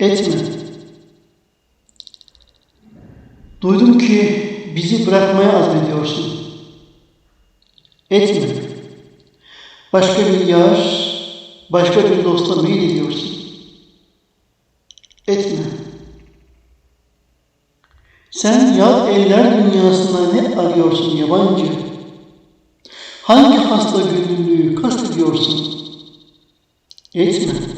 Etme. Duydum ki bizi bırakmaya azmediyorsun. Etme. Başka bir yar, başka bir dosta meylediyorsun. Etme. Sen yad eller dünyasında ne arıyorsun yabancı? Hangi hasta gönüllüyü kastediyorsun? Etme.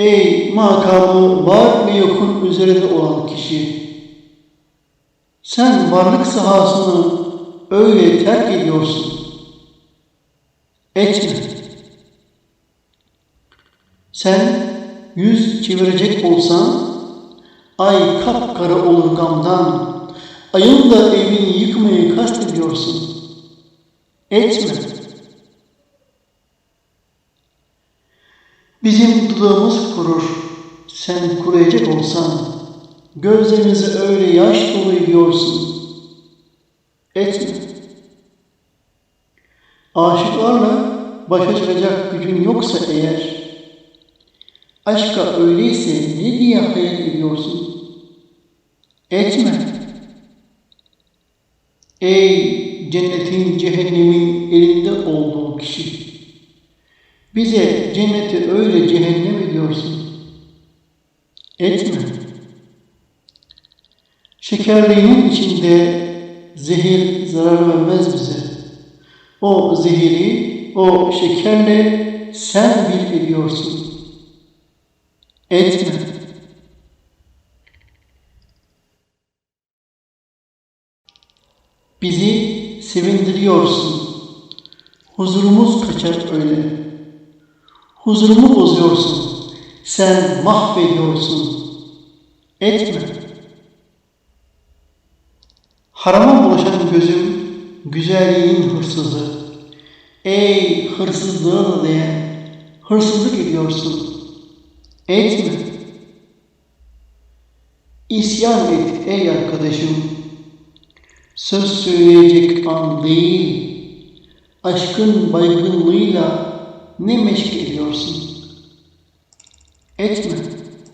Ey makamı var ve yokun üzerinde olan kişi! Sen varlık sahasını öyle terk ediyorsun. Etme. Sen yüz çevirecek olsan, ay kapkara olur gamdan, ayın da evini yıkmayı kastediyorsun. Etme. Bizim dudağımız kurur, sen kuruyacak olsan, gözlerimizi öyle yaş dolu ediyorsun. Etme. Aşıklarla başa çıkacak gücün yoksa eğer, aşka öyleyse ne diye hayal ediyorsun? Etme. Ey cennetin cehennemin elinde olduğu! Bize cenneti öyle cehennem ediyorsun. Etme. Şekerliğinin içinde zehir zarar vermez bize. O zehiri, o şekerle sen bil ediyorsun. Etme. Bizi sevindiriyorsun. Huzurumuz kaçar öyle. Huzurumu bozuyorsun. Sen mahvediyorsun. Etme. Harama bulaşan gözüm, güzelliğin hırsızı. Ey hırsızlığı diye hırsızlık ediyorsun. Etme. İsyan et ey arkadaşım. Söz söyleyecek an değil, aşkın baygınlığıyla ne meşk ediyorsun? Etme.